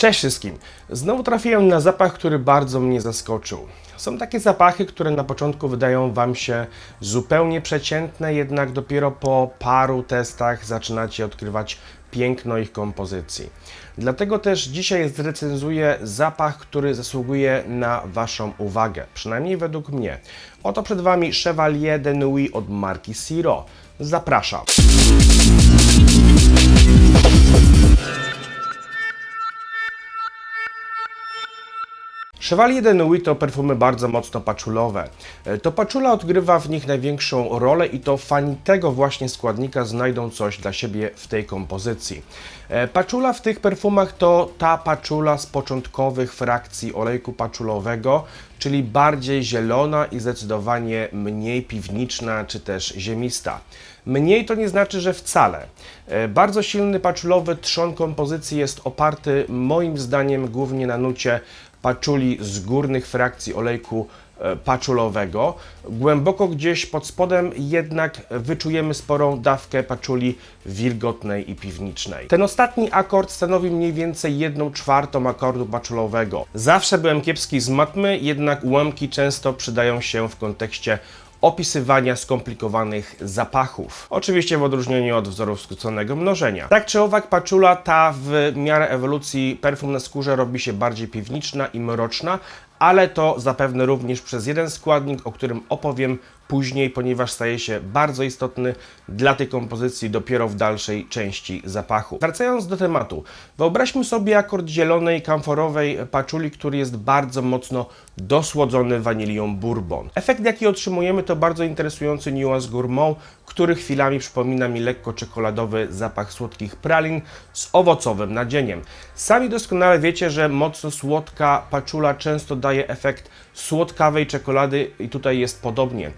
Cześć wszystkim! Znowu trafiłem na zapach, który bardzo mnie zaskoczył. Są takie zapachy, które na początku wydają Wam się zupełnie przeciętne, jednak dopiero po paru testach zaczynacie odkrywać piękno ich kompozycji. Dlatego też dzisiaj zrecenzuję zapach, który zasługuje na Waszą uwagę, przynajmniej według mnie. Oto przed Wami Chevalier de Nuit od marki Siro. Zapraszam! Chevalier de Nuit to perfumy bardzo mocno paczulowe. E, To paczula odgrywa w nich największą rolę i to fani tego właśnie składnika znajdą coś dla siebie w tej kompozycji. E, Paczula w tych perfumach to ta paczula z początkowych frakcji olejku paczulowego, czyli bardziej zielona i zdecydowanie mniej piwniczna czy też ziemista. Mniej to nie znaczy, że wcale. E, Bardzo silny paczulowy trzon kompozycji jest oparty moim zdaniem głównie na nucie paczuli z górnych frakcji olejku e, paczulowego. Głęboko gdzieś pod spodem jednak wyczujemy sporą dawkę paczuli wilgotnej i piwnicznej. Ten ostatni akord stanowi mniej więcej 1 czwartą akordu paczulowego. Zawsze byłem kiepski z matmy, jednak ułamki często przydają się w kontekście opisywania skomplikowanych zapachów. Oczywiście w odróżnieniu od wzorów skróconego mnożenia. Tak czy owak, paczula ta w miarę ewolucji perfum na skórze robi się bardziej piwniczna i mroczna, ale to zapewne również przez jeden składnik, o którym opowiem później, ponieważ staje się bardzo istotny dla tej kompozycji dopiero w dalszej części zapachu. Wracając do tematu, wyobraźmy sobie akord zielonej, kamforowej paczuli, który jest bardzo mocno dosłodzony wanilią bourbon. Efekt, jaki otrzymujemy, to bardzo interesujący niuans gourmand, który chwilami przypomina mi lekko czekoladowy zapach słodkich pralin z owocowym nadzieniem. Sami doskonale wiecie, że mocno słodka paczula często daje efekt słodkawej czekolady i tutaj jest podobnie.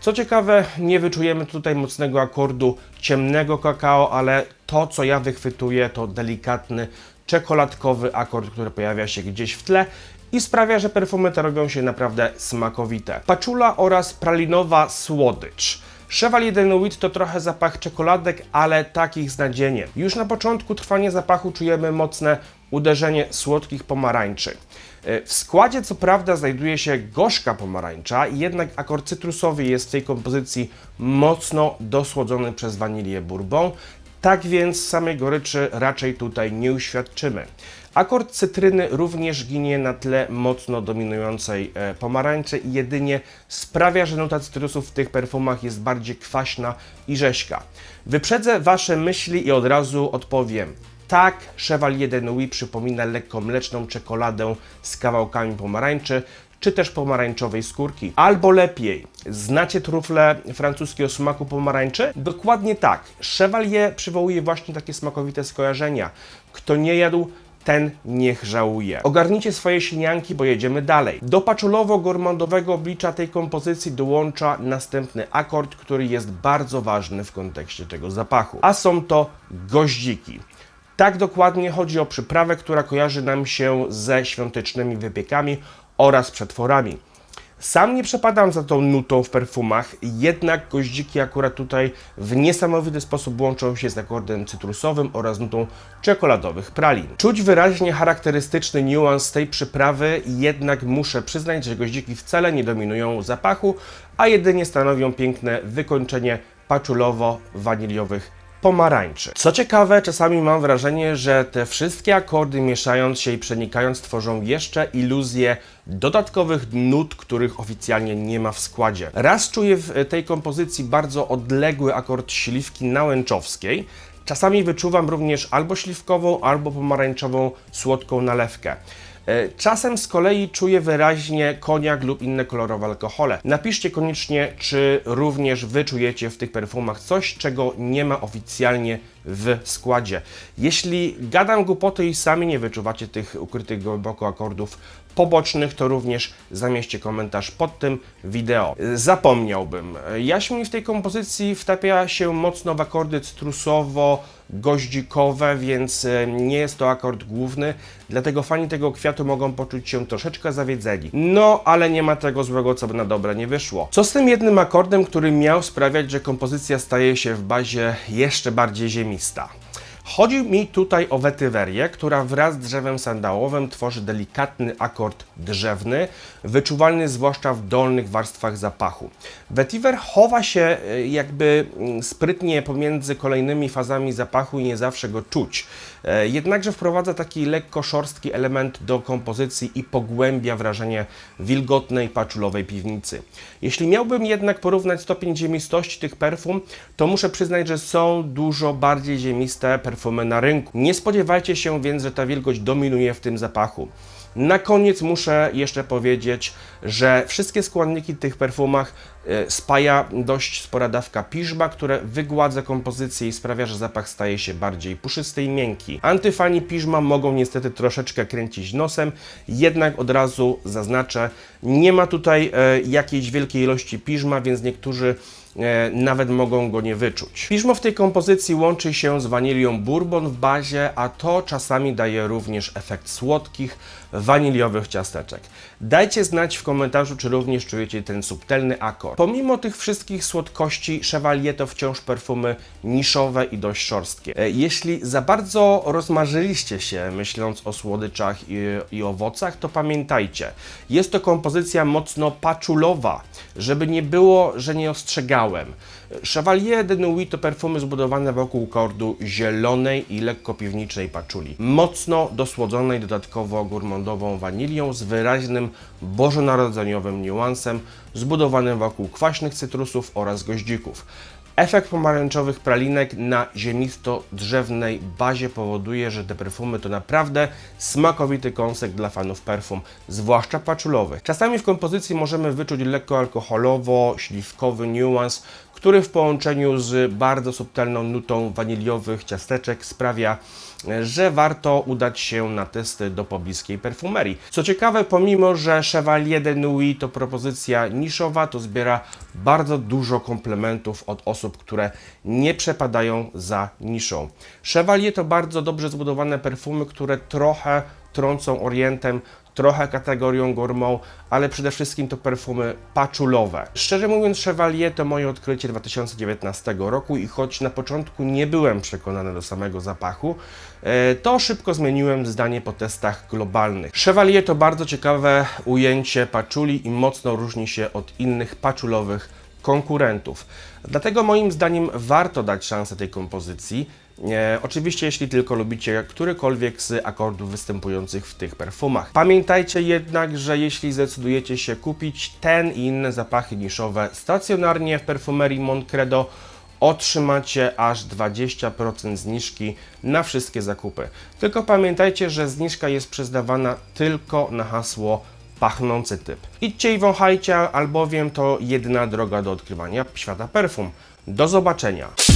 Co ciekawe, nie wyczujemy tutaj mocnego akordu ciemnego kakao, ale to, co ja wychwytuję, to delikatny czekoladkowy akord, który pojawia się gdzieś w tle i sprawia, że perfumy te robią się naprawdę smakowite. Paczula oraz pralinowa słodycz. Chevalier de Nuit to trochę zapach czekoladek, ale takich z nadzieniem. Już na początku trwania zapachu czujemy mocne uderzenie słodkich pomarańczy. E, W składzie co prawda znajduje się gorzka pomarańcza, jednak akord cytrusowy jest w tej kompozycji mocno dosłodzony przez wanilię bourbon, tak więc samej goryczy raczej tutaj nie uświadczymy. Akord cytryny również ginie na tle mocno dominującej e, pomarańczy i jedynie sprawia, że nuta cytrusów w tych perfumach jest bardziej kwaśna i rzeźka. Wyprzedzę Wasze myśli i od razu odpowiem. Tak, Chevalier de Nuit przypomina lekko mleczną czekoladę z kawałkami pomarańczy, czy też pomarańczowej skórki. Albo lepiej, znacie trufle francuskiego smaku pomarańczy? Dokładnie tak. Chevalier przywołuje właśnie takie smakowite skojarzenia. Kto nie jadł, ten niech żałuje. Ogarnijcie swoje sinianki, bo jedziemy dalej. Do paczulowo-gormandowego oblicza tej kompozycji dołącza następny akord, który jest bardzo ważny w kontekście tego zapachu. A są to goździki. Tak dokładnie chodzi o przyprawę, która kojarzy nam się ze świątecznymi wypiekami oraz przetworami. Sam nie przepadam za tą nutą w perfumach, jednak goździki akurat tutaj w niesamowity sposób łączą się z akordem cytrusowym oraz nutą czekoladowych pralin. Czuć wyraźnie charakterystyczny niuans tej przyprawy, jednak muszę przyznać, że goździki wcale nie dominują zapachu, a jedynie stanowią piękne wykończenie paczulowo-waniliowych pomarańczy. Co ciekawe, czasami mam wrażenie, że te wszystkie akordy mieszając się i przenikając tworzą jeszcze iluzję dodatkowych nut, których oficjalnie nie ma w składzie. Raz czuję w tej kompozycji bardzo odległy akord śliwki nałęczowskiej, czasami wyczuwam również albo śliwkową, albo pomarańczową słodką nalewkę. E, Czasem z kolei czuję wyraźnie koniak lub inne kolorowe alkohole. Napiszcie koniecznie, czy również wy czujecie w tych perfumach coś, czego nie ma oficjalnie w składzie. Jeśli gadam głupoty i sami nie wyczuwacie tych ukrytych głęboko akordów pobocznych, to również zamieście komentarz pod tym wideo. Zapomniałbym. Jaśmin w tej kompozycji wtapia się mocno w akordy cytrusowo-goździkowe, więc e, nie jest to akord główny, dlatego fani tego kwiatu mogą poczuć się troszeczkę zawiedzeni. No, ale nie ma tego złego, co by na dobre nie wyszło. Co z tym jednym akordem, który miał sprawiać, że kompozycja staje się w bazie jeszcze bardziej ziemista? Chodzi mi tutaj o wetywerię, która wraz z drzewem sandałowym tworzy delikatny akord drzewny, wyczuwalny zwłaszcza w dolnych warstwach zapachu. Vetiver chowa się e, jakby mm, sprytnie pomiędzy kolejnymi fazami zapachu i nie zawsze go czuć. E, Jednakże wprowadza taki lekko szorstki element do kompozycji i pogłębia wrażenie wilgotnej, paczulowej piwnicy. Jeśli miałbym jednak porównać stopień ziemistości tych perfum, to muszę przyznać, że są dużo bardziej ziemiste na rynku. Nie spodziewajcie się więc, że ta wilgoć dominuje w tym zapachu. Na koniec muszę jeszcze powiedzieć, że wszystkie składniki tych perfumach e, spaja dość spora dawka piżma, które wygładza kompozycję i sprawia, że zapach staje się bardziej puszysty i miękki. Antyfani piżma mogą niestety troszeczkę kręcić nosem, jednak od razu zaznaczę, nie ma tutaj e, jakiejś wielkiej ilości piżma, więc niektórzy nawet mogą go nie wyczuć. Piżmo w tej kompozycji łączy się z wanilią bourbon w bazie, a to czasami daje również efekt słodkich, waniliowych ciasteczek. Dajcie znać w komentarzu, czy również czujecie ten subtelny akord. Pomimo tych wszystkich słodkości, Chevalier to wciąż perfumy niszowe i dość szorstkie. E, Jeśli za bardzo rozmarzyliście się myśląc o słodyczach i, i owocach, to pamiętajcie, jest to kompozycja mocno paczulowa, żeby nie było, że nie ostrzegałem. Chevalier de Nuit to perfumy zbudowane wokół kordu zielonej i lekko piwniczej paczuli. Mocno dosłodzonej dodatkowo gourmandową wanilią z wyraźnym bożonarodzeniowym niuansem, zbudowanym wokół kwaśnych cytrusów oraz goździków. Efekt pomarańczowych pralinek na ziemisto-drzewnej bazie powoduje, że te perfumy to naprawdę smakowity kąsek dla fanów perfum, zwłaszcza paczulowych. Czasami w kompozycji możemy wyczuć lekko alkoholowo-śliwkowy niuans, który w połączeniu z bardzo subtelną nutą waniliowych ciasteczek sprawia, że warto udać się na testy do pobliskiej perfumerii. Co ciekawe, pomimo że Chevalier de Nuit to propozycja niszowa, to zbiera bardzo dużo komplementów od osób, które nie przepadają za niszą. Chevalier to bardzo dobrze zbudowane perfumy, które trochę trącą orientem, trochę kategorią gourmand, ale przede wszystkim to perfumy paczulowe. Szczerze mówiąc, Chevalier to moje odkrycie 2019 roku i choć na początku nie byłem przekonany do samego zapachu, e, to szybko zmieniłem zdanie po testach globalnych. Chevalier to bardzo ciekawe ujęcie paczuli i mocno różni się od innych paczulowych konkurentów. Dlatego moim zdaniem warto dać szansę tej kompozycji. E, oczywiście, jeśli tylko lubicie którykolwiek z akordów występujących w tych perfumach. Pamiętajcie jednak, że jeśli zdecydujecie się kupić ten i inne zapachy niszowe stacjonarnie w perfumerii Moncredo, otrzymacie aż 20% zniżki na wszystkie zakupy. Tylko pamiętajcie, że zniżka jest przyznawana tylko na hasło pachnący typ. Idźcie i wąchajcie, albowiem to jedyna droga do odkrywania świata perfum. Do zobaczenia!